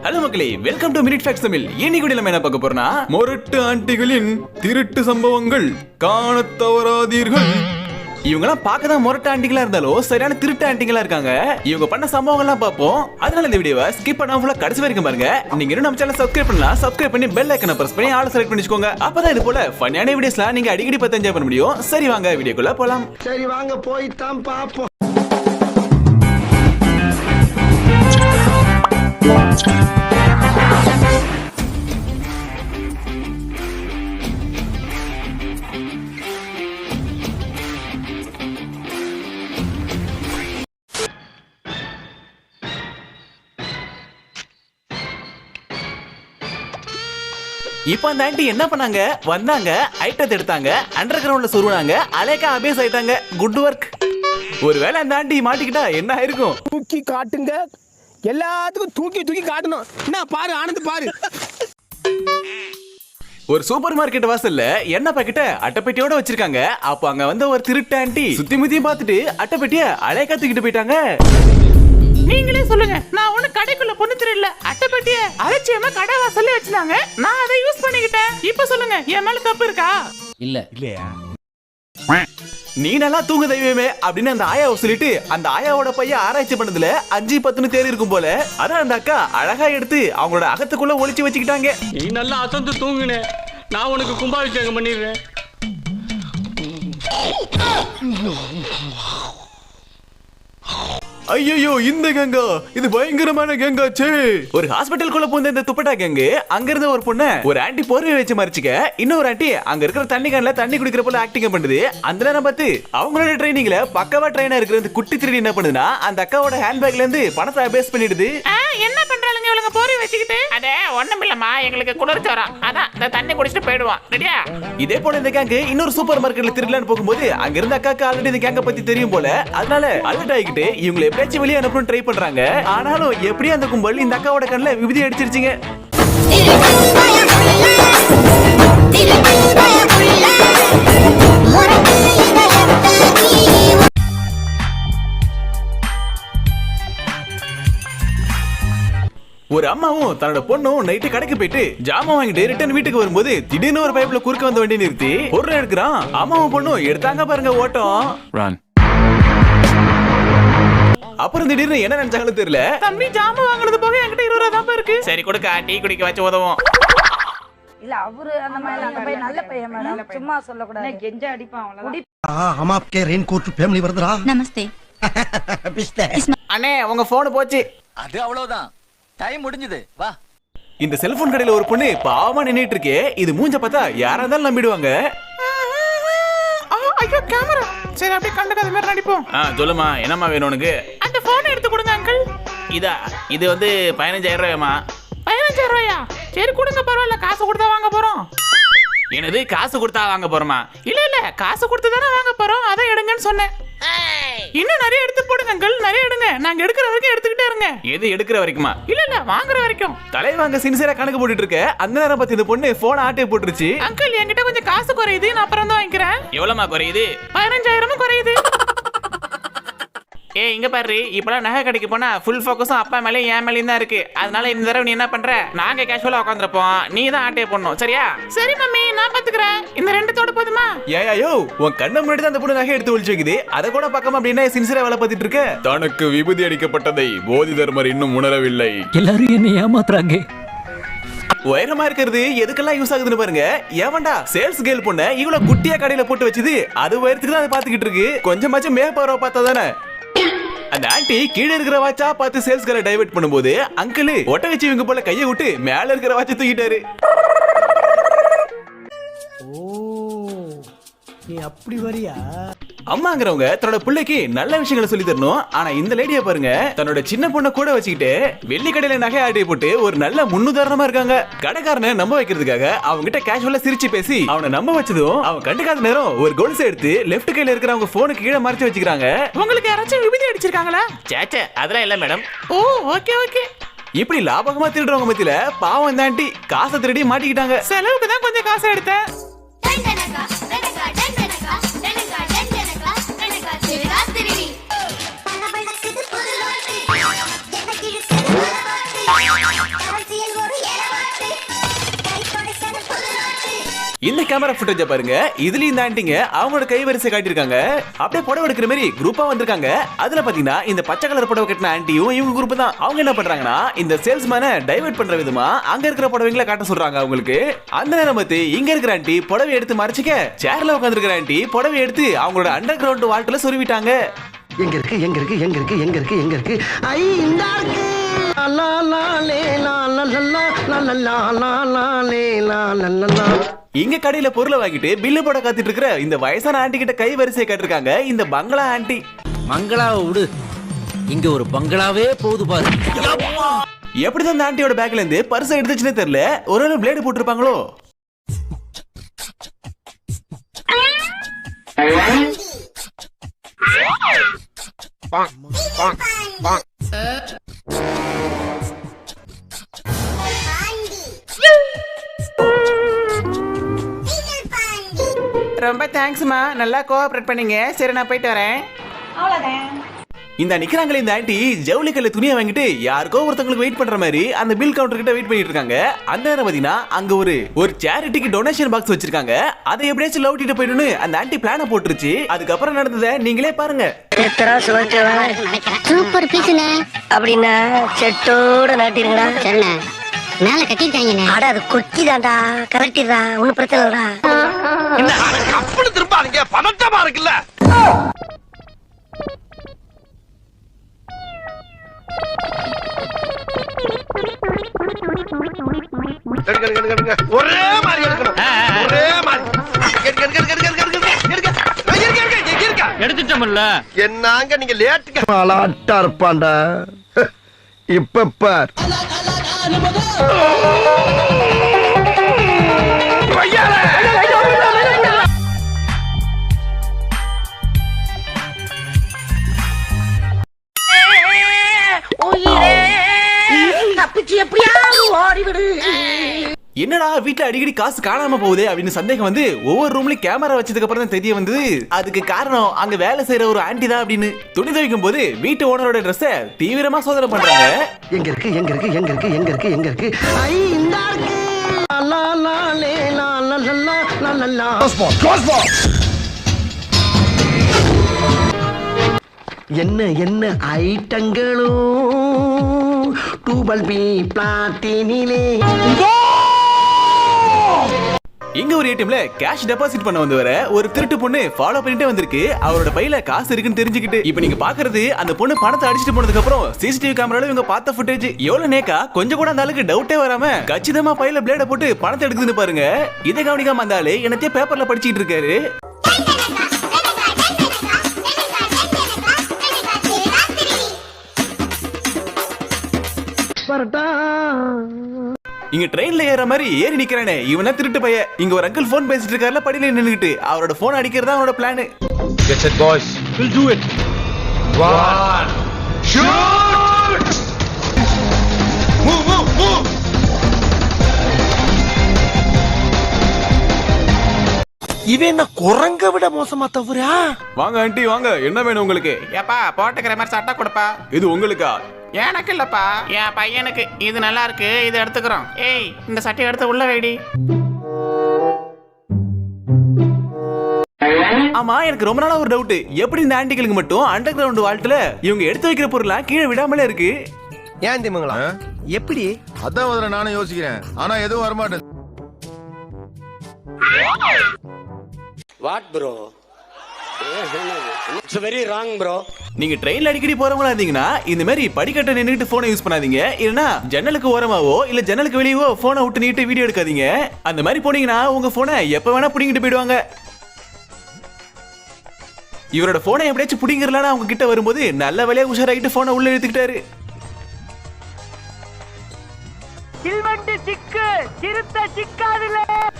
Hello மக்களே. Welcome to minute facts Tamil. இன்னைக்கு நம்ம என்ன பார்க்க போறோம்னா? மொரட்டு ஆண்டிகளின் திருட்டு சம்பவங்கள் காணத் தவறாதீர்கள். இவங்கெல்லாம் பார்க்க தான் மொரட்டு ஆண்டிகளா இருந்தாலும் சரியான திருட்டு ஆண்டிகளா இருக்காங்க. இவங்க பண்ண சம்பவங்கள்லாம் பார்ப்போம். அதனால இந்த வீடியோவை ஸ்கிப் பண்ணாம ஃபுல்லா கடைசி வரைக்கும் பாருங்க. நீங்க இன்னும் நம்ம சேனல் சப்ஸ்கிரைப் பண்ணலாம் சப்ஸ்கிரைப் பண்ணி பெல் ஐக்கனை பிரஸ் பண்ணி ஆல் செலக்ட் பண்ணிச்சுக்கோங்க. அப்பதான் இது போல ஃபன்னியான வீடியோஸ்லாம் நீங்க அடிக்கடி பார்த்து என்ஜாய் பண்ண முடியும். சரி வாங்க வீடியோக்குள்ள போலாம். சரி வாங்க போய்தான் பாப்போம் இப்போ அந்த ஆண்டி என்ன பண்ணாங்க? வந்தாங்க ஐட்டத்தை எடுத்தாங்க அண்டர் கிரவுண்ட்ல சொருவாங்க அலேக்கா அபேஸ் ஆயிட்டாங்க. குட் ஒர்க் ஒருவேளை அந்த ஆண்டி மாட்டிக்கிட்டா என்ன ஆயிருக்கும்? தூக்கி காட்டுங்க. எல்லாத்துக்கும் தூக்கி தூக்கி காட்டணும். என்ன பாரு ஆனந்த் பாரு. ஒரு சூப்பர் மார்க்கெட் வாசல்ல என்ன பாக்கெட்ட அட்டைப்பெட்டியோட வச்சிருக்காங்க. அப்ப அங்க வந்து ஒரு திருட்டு ஆண்டி சுத்தி முத்தியும் பார்த்துட்டு அட்டைப்பெட்டிய அலேக்கா தூக்கிட்டு போயிட்டாங்க. நீங்களே சொல்லுங்க. நான் ஒண்ணு கடைக்குள்ள பொண்ணு தெரியல. அட்டைப்பட்டிய அலட்சியமா கடை வாசல்ல வச்சிருந்தாங்க நான் அதை யூஸ் பண்ணிக்கிட்டேன். இப்ப சொல்லுங்க என் மேல தப்பு இருக்கா? நீ நல்லா தூங்க தெய்வமே அப்படின்னு அந்த ஆயாவை சொல்லிட்டு அந்த ஆயாவோட பையன் ஆராய்ச்சி பண்ணதுல அஞ்சு பத்துன்னு தேறி இருக்கும் போல. அதான் அந்த அக்கா அழகா எடுத்து அவங்களோட அகத்துக்குள்ள ஒளிச்சு வச்சுக்கிட்டாங்க. நீ நல்லா அசந்து தூங்குன. நான் உனக்கு கும்பாபிஷேகம் பண்ணிடுறேன். ஐயோ இந்த கேங்கா. இது பயங்கரமான கேங்காச்சே. ஒரு ஹாஸ்பிட்டலுக்குள்ள போந்த இந்த துப்பட்டா கேங்கு அங்க இருந்த ஒரு பொண்ண ஒரு ஆண்டி போர்வை வச்சு மறைச்சிக்க இன்னொரு ஆண்டி அங்க இருக்கிற தண்ணி கேன்ல தண்ணி குடிக்கிற போல ஆக்டிங் பண்ணுது. அந்த நேரம் பார்த்து அவங்களோட ட்ரைனிங்ல பக்கவா ட்ரைனா இருக்கிற இந்த குட்டி திருடி என்ன பண்ணுதுன்னா அந்த அக்காவோட ஹேண்ட்பேக்ல இருந்து பணத்தை அபேஸ் பண்ணிடுது. என்ன பண்றாளுங்க இவளுங்க போரி வச்சுக்கிட்டு? அடே ஒண்ணும் இல்லம்மா. எங்களுக்கு குளிர் ஜுரம் அதான் இந்த தண்ணி குடிச்சிட்டு போயிடுவான் ரெடியா? இதே போல இந்த கேங்கு இன்னொரு சூப்பர் மார்க்கெட்ல திருடலான்னு போகும்போது அங்க இருந்த அக்காக்கு ஆல்ரெடி இந்த கேங்க பத்தி தெரியும் போல. அதனால அலர்ட் ஆகிக்கிட்டு இவங்களை எப்படியாச்சும் வெளியே அனுப்பணும் ட்ரை பண்றாங்க. ஆனாலும் எப்படியும் அந்த கும்பல் இந்த அக்காவோட கண்ணில் விபதி அடிச்சிருச்சிங்க. ஒரு அம்மாவும் தன்னோட பொண்ணும் நைட்டு கடைக்கு போயிட்டு ஜாமான் வாங்கிட்டு ரிட்டர்ன் வீட்டுக்கு வரும்போது திடீர்னு ஒரு பைப்ல குறுக்க வந்த வண்டி நிறுத்தி பொருள் எடுக்கிறான். அம்மாவும் பொண்ணும் எடுத்தாங்க பாருங்க ஓட்டம். அப்புறம் திடீர்னு என்ன நினைச்சாங்களோ தெரியல தம்பி ஜாமான் வாங்குறது போக என்கிட்ட இருபது ரூபா தான் இருக்கு சரி கொடுக்க டீ குடிக்க வச்சு உதவும் இல்ல அவரு அந்த மாதிரி அந்த பையன் நல்ல பையன் மேடம் சும்மா சொல்லக்கூடாது கெஞ்ச அடிப்பான் அவ்வளவுதான் हम आपके रेन कोट फैमिली वर्दरा நமஸ்தே पिस्ते அண்ணே உங்க போன் போச்சு அது அவ்வளவுதான் டைம் முடிஞ்சது வா இந்த செல்போன் கடையில ஒரு பொண்ணு பாவமா நின்னுட்டு இருக்கே இது மூஞ்ச பார்த்தா யாரா இருந்தாலும் நம்பிடுவாங்க ஆ, ஐயோ கேமரா சரி அப்படியே கண்டுக்காத மாதிரி நடிப்போம் ஆ சொல்லுமா என்னம்மா வேணும் உனக்கு அந்த போன் எடுத்து கொடுங்க அங்கிள் இதா இது வந்து பதினஞ்சாயிரம் ரூபாயம்மா பதினஞ்சாயிரம் ரூபாயா? சரி கொடுங்க பரவாயில்ல. காசு கொடுத்தா வாங்க போறோம். எனது காசு கொடுத்தா வாங்க போறோமா? இல்ல இல்ல காசு கொடுத்து தானே வாங்க போறோம். அதை எடுங்கன்னு சொன்னேன். இன்னும் நிறைய எடுத்து போடுங்க அங்கிள் நிறைய எடுங்க. நாங்க எடுக்கிற வரைக்கும் எடுத்துக்கிட்டே இருங்க. எது எடுக்கிற வரைக்குமா? இல்ல இல்ல வாங்குற வரைக்கும். தலைவாங்க சின்சியரா கணக்கு போட்டுட்டு இருக்க. அந்த நேரம் பார்த்து இந்த பொண்ணு போன் ஆட்டே போட்டுருச்சு. அங்கிள் என்கிட்ட கொஞ்சம் காசு குறையுது. நான் அப்புறம் தான் வாங்கிக்கிறேன். எவ்வளவுமா குறையுது? பதினஞ்சாயிரமும் குறையுது. ஏ இங்க பாரு. இப்பலாம் நகை கடைக்கு போனா ஃபுல் ஃபோக்கஸும் அப்பா மேலே என் மேலேயும் தான் இருக்கு. அதனால இந்த தடவை நீ என்ன பண்ற? நாங்க கேஷுவலா உட்காந்துருப்போம் நீ தான் ஆட்டே போடணும். சரியா? சரி மம்மி. நான் பாத்துக்கிறேன். இந்த ரெண்டுத்தோட போதுமா? ஏயோ உன் கண்ண முன்னாடி தான் அந்த பொண்ணு நகை எடுத்து ஒளிச்சு வைக்குது அதை கூட பார்க்காம அப்படின்னா சின்சியரா வேலை பார்த்துட்டு இருக்க? தனக்கு விபூதி அடிக்கப்பட்டதை போதி தர்மர் இன்னும் உணரவில்லை. எல்லாரும் என்ன ஏமாத்துறாங்க. உயரமா இருக்கிறது எதுக்கெல்லாம் யூஸ் ஆகுதுன்னு பாருங்க. ஏவன்டா சேல்ஸ் கேர்ள் பொண்ண இவ்வளவு குட்டியா கடையில போட்டு வச்சது. அது உயரத்துக்கு தான் அதை பாத்துக்கிட்டு இருக்கு. கொஞ்சமாச்சும் மேப்பாரோ பார்த்தா தானே அந்த ஆண்டி கீழே இருக்கிற வாட்சா பார்த்து சேல்ஸ் காரை டைவர்ட் பண்ணும்போது அங்கிள் ஒட்ட வச்சு இவங்க போல கையை விட்டு மேல இருக்கிற வாட்சை தூக்கிட்டாரு. ஓ நீ அப்படி வரியா? அம்மாங்கிறவங்க தன்னோட பிள்ளைக்கு நல்ல விஷயங்களை சொல்லி தரணும். ஆனா இந்த லேடிய பாருங்க தன்னோட சின்ன பொண்ணை கூட வச்சுக்கிட்டு வெள்ளி கடையில நகை ஆட்டி போட்டு ஒரு நல்ல முன்னுதாரணமா இருக்காங்க. கடைக்காரனை நம்ப வைக்கிறதுக்காக அவங்க கிட்ட கேஷுவலா சிரிச்சு பேசி அவனை நம்ப வச்சதும் அவன் கண்டுக்காத நேரம் ஒரு கொலுசை எடுத்து லெஃப்ட் கையில இருக்கிற அவங்க போனுக்கு கீழே மறைச்சு வச்சுக்கிறாங்க. உங்களுக்கு யாராச்சும் விபதி அடிச்சிருக்காங்களா? சேச்சே அதெல்லாம் இல்ல மேடம் ஓ ஓகே ஓகே இப்படி லாபகமா திருடுறவங்க மத்தியில பாவம் இந்த ஆண்டி காசை திருடி மாட்டிக்கிட்டாங்க. செலவுக்கு தான் கொஞ்சம் காசு எடுத்தேன். கேமரா ஃபுட்டேஜை பாருங்க. இதுலயும் தாண்டிங்க அவங்களோட கை கைவரிசை காட்டியிருக்காங்க. அப்படியே புடவை எடுக்கிற மாதிரி குரூப்பா வந்திருக்காங்க. அதுல பாத்தீங்கன்னா இந்த பச்சை கலர் புடவை கட்டின ஆண்டியும் இவங்க குரூப் தான். அவங்க என்ன பண்றாங்கன்னா இந்த சேல்ஸ்மேனை டைவர்ட் பண்ற விதமா அங்க இருக்கிற புடவைங்களை காட்ட சொல்றாங்க அவங்களுக்கு. அந்த நேரம் பார்த்து இங்க இருக்கிற ஆண்டி புடவை எடுத்து மறைச்சிக்க சேர்ல உட்காந்துருக்கிற ஆண்டி புடவை எடுத்து அவங்களோட அண்டர் கிரவுண்ட் வாழ்க்கையில சொல்லிவிட்டாங்க எங்க இருக்கு எங்க இருக்கு எங்க இருக்கு எங்க இருக்கு எங்க இருக்கு? ஐ இந்த இருக்கு லா லா லே லா லா லா லா லா லா லா லே லா லா லா. இங்க கடையில பொருளை வாங்கிட்டு பில்லு போட காத்துட்டு இருக்கிற இந்த வயசான ஆண்டி கிட்ட கை வரிசை கேட்டிருக்காங்க. இந்த பங்களா ஆண்டி மங்களாவை விடு. இங்க ஒரு பங்களாவே போகுது பாரு. எப்படிதான் இந்த ஆண்டியோட பேக்ல இருந்து பர்ஸ் எடுத்துச்சுன்னே தெரியல. ஒரு பிளேடு போட்டிருப்பாங்களோ? ரொம்ப தேங்க்ஸ்மா நல்லா கோஆப்ரேட் பண்ணீங்க. சரி நான் போயிட்டு வரேன். இந்த நிக்கிறாங்களே இந்த ஆண்டி. ஜவுளி கல்ல துணியை வாங்கிட்டு யாருக்கோ ஒருத்தங்களுக்கு வெயிட் பண்ற மாதிரி அந்த பில் கவுண்டர் கிட்ட வெயிட் பண்ணிட்டு இருக்காங்க. அந்த நேரம் பாத்தீங்கன்னா அங்க ஒரு ஒரு சேரிட்டிக்கு டொனேஷன் பாக்ஸ் வச்சிருக்காங்க. அதை எப்படியாச்சும் லவுட்டிட்டு போயிடுன்னு அந்த ஆண்டி பிளான போட்டுருச்சு. அதுக்கப்புறம் நடந்ததை நீங்களே பாருங்க. சூப்பர் பீஸ்ண்ணே. அப்படின்னா செட்டோட நாட்டிருங்கடா. சரிண்ணே. மேல கட்டிருக்காங்கண்ணே அட அது கொக்கி தான்டா கரெக்டிடா ஒன்னும் பிரச்சனை இல்லடா. கப்புன்னு திரும்பாதீங்க. பதட்டமா இருக்குல்ல. ஒரே மாதிரி எடுக்கணும். ஒரே எடுத்துட்டோம்ல. என்னங்க நீங்க லேட்டுக்கு அலாட்டா இருப்பான்டா. இப்ப பார். அடிக்கடி காசு காணாம போகுது அப்படின்னு சந்தேகம் வந்து ஒவ்வொரு ரூம்லயும் கேமரா வச்சதுக்கு அப்புறம் தான் தெரிய வந்தது. அதுக்கு காரணம் அங்க வேலை செய்யற ஒரு ஆண்டி தான் அப்படின்னு. துணி துவைக்கும் போது வீட்டு ஓனரோட ட்ரெஸ்ஸ தீவிரமா சோதனை பண்றாங்க. எங்க இருக்கு எங்க இருக்கு எங்க இருக்கு எங்க இருக்கு எங்க இருக்கு? ஐ இந்த இருக்கு லா லா லே லா லா லா லா லா லா லா என்ன என்ன ஐட்டங்களோ டூபல் பி பிளாட்டினிலே இங்க ஒரு ஏடிஎம்ல கேஷ் டெபாசிட் பண்ண வந்தவர ஒரு திருட்டு பொண்ணு ஃபாலோ பண்ணிட்டே வந்திருக்கு. அவரோட பையில காசு இருக்குன்னு தெரிஞ்சுக்கிட்டு இப்போ நீங்க பாக்குறது அந்த பொண்ணு பணத்தை அடிச்சிட்டு போனதுக்கு அப்புறம் சிசிடிவி கேமரால இவங்க பார்த்த ஃபுட்டேஜ் எவ்வளவு நேக்கா? கொஞ்சம் கூட அந்த அளவுக்கு டவுட்டே வராம கச்சிதமா பையில பிளேட போட்டு பணத்தை எடுக்குதுன்னு பாருங்க. இதை கவனிக்காம அந்த ஆளு என்னத்தையே பேப்பர்ல படிச்சிட்டு இருக்காரு. பரட்டா இங்க ட்ரெயின்ல ஏற மாதிரி ஏறி நிக்கிறானே. இவனா திருட்டு பைய இங்க ஒரு அங்கிள் போன் பேசிட்டு இருக்காருல படியில நின்னுகிட்டு அவரோட போன் அடிக்கிறதா அவனோட பிளான் இவன் என்ன குரங்க விட மோசமா தவறா? வாங்க ஆண்டி வாங்க. என்ன வேணும் உங்களுக்கு? ஏப்பா போட்டுக்கிற மாதிரி சட்டை கொடுப்பா. இது உங்களுக்கா? எனக்கு இல்லப்பா. என் பையனுக்கு இது நல்லா இருக்கு இது எடுத்துக்கிறோம். ஏய் இந்த சட்டையை எடுத்து உள்ள வைடி. ஆமா எனக்கு ரொம்ப நாளா ஒரு டவுட் எப்படி இந்த ஆண்டிகளுக்கு மட்டும் அண்டர் கிரவுண்ட் வாழ்த்துல இவங்க எடுத்து வைக்கிற பொருள்லாம் கீழே விடாமலே இருக்கு? ஏன் திமுங்களா? எப்படி? அதான் முதல்ல நானும் யோசிக்கிறேன். ஆனா எதுவும் வரமாட்டேன். What bro it's very wrong bro நீங்க ட்ரெயின்ல அடிக்கடி போறவங்களா இருந்தீங்கன்னா இந்த மாதிரி படிக்கட்டை நின்னுட்டு போனை யூஸ் பண்ணாதீங்க. இல்லனா ஜன்னலுக்கு ஓரமாவோ இல்ல ஜன்னலுக்கு வெளியவோ போனை விட்டு நீட்டு வீடியோ எடுக்காதீங்க. அந்த மாதிரி போனீங்கன்னா உங்க போனை எப்ப வேணா புடிங்கிட்டு போயிடுவாங்க. இவரோட போனை எப்படியாச்சும் புடிங்கிறலான்னு அவங்க கிட்ட வரும்போது நல்ல வேலையா உஷாராகிட்டு போனை உள்ள எடுத்துக்கிட்டாரு சில்வண்டு சிக்கு சிறுத்த சிக்காதுல.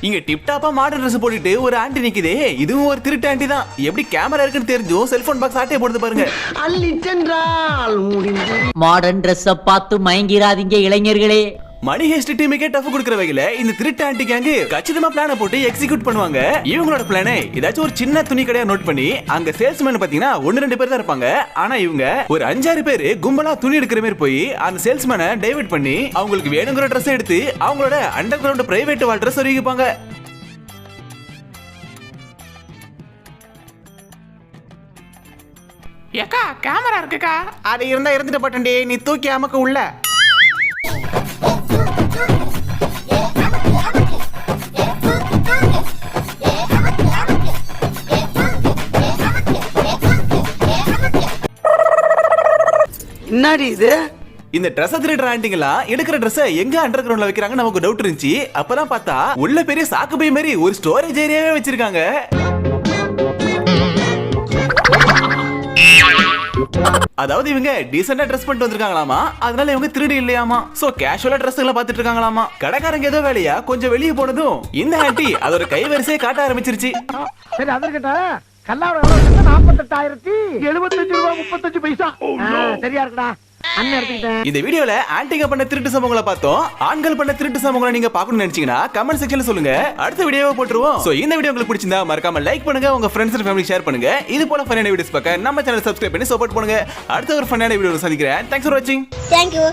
இங்க டிப்டாப்பா மாடர்ன் ட்ரெஸ் போட்டுட்டு ஒரு ஆண்டி நிக்குதே. இதுவும் ஒரு திருட்டு ஆண்டி தான். எப்படி கேமரா இருக்குன்னு தெரிஞ்சும் செல்போன் பாக்ஸ் ஆட்டையை போடுது பாருங்க. அள்ளி சென்றால் முடிஞ்சு. மாடர்ன் ட்ரெஸ்ஸ பார்த்து மயங்கிராதீங்க இளைஞர்களே. மணி ஹேஸ்ட் டீமுக்கே டஃப் கொடுக்குற வகையில இந்த திருட்டு ஆண்டி கேங்கு கச்சிதமா பிளான போட்டு எக்ஸிக்யூட் பண்ணுவாங்க. இவங்களோட பிளானே ஏதாச்சும் ஒரு சின்ன துணி கடையா நோட் பண்ணி அங்க சேல்ஸ்மேன் பாத்தீங்கன்னா ஒன்னு ரெண்டு பேர் தான் இருப்பாங்க. ஆனா இவங்க ஒரு அஞ்சாறு பேர் கும்பலா துணி எடுக்கிற மாதிரி போய் அந்த சேல்ஸ்மேனை டைவர்ட் பண்ணி அவங்களுக்கு வேணுங்கிற ட்ரெஸ் எடுத்து அவங்களோட அண்டர் கிரவுண்ட் பிரைவேட் வாழ் சொருகிப்பாங்க ஏக்கா கேமரா இருக்குக்கா. அது இருந்தா இருந்துட்டு பட்டண்டி நீ தூக்கி அமக்க உள்ள. என்னடி இது? இந்த ட்ரெஸ் திருடுற ஆண்டிங்களா? எடுக்கிற ட்ரெஸ் எங்க அண்டர் கிரவுண்ட்ல வைக்கிறாங்க? நமக்கு டவுட் இருந்துச்சு. அப்பதான் பார்த்தா உள்ள பெரிய சாக்கு பை மாதிரி ஒரு ஸ்டோரேஜ் ஏரியாவே வச்சிருக்காங்க. அதாவது இவங்க டீசெண்டா ட்ரெஸ் பண்ணிட்டு வந்திருக்காங்களாமா? அதனால இவங்க திருடி இல்லையாமா? சோ கேஷுவலா ட்ரெஸ்களை பார்த்துட்டு இருக்காங்களாமா? கடைக்காரங்க ஏதோ வேலையா? கொஞ்சம் வெளியே போனதும் இந்த ஆண்டி அதோட கைவரிசையை காட்ட ஆரம்பிச்சிருச்சு. சரி அதற்கிட்ட கல்லாவோட நாற்பத்தெட்டாயிரத்தி எழுபத்தஞ்சு ரூபா முப்பத்தஞ்சு பைசா. சரியா இருக்குடா. இந்த வீடியோல ஆன்டிங்க பண்ண திருட்டு சம்பவங்களை பார்த்தோம். ஆண்கள் பண்ண திருட்டு சம்பவங்களை நீங்க பார்க்கணும்னு நினைச்சீங்கன்னா கமெண்ட் செக்ஷன்ல சொல்லுங்க. அடுத்த வீடியோவை போட்டுருவோம். சோ இந்த வீடியோ உங்களுக்கு பிடிச்சிருந்தா மறக்காம லைக் பண்ணுங்க உங்க ஃப்ரெண்ட்ஸ் அண்ட் ஃபேமிலி ஷேர் பண்ணுங்க. இது போல ஃபன்னான வீடியோஸ் பார்க்க நம்ம சேனல் சப்ஸ்கிரைப் பண்ணி சப்போர்ட் பண்ணுங்க. அடுத்த ஒரு ஃபன்னான வீடியோ சந்திக்கிறேன். தேங்க்ஸ் ஃபார் வாட்சிங் தேங்க்யூ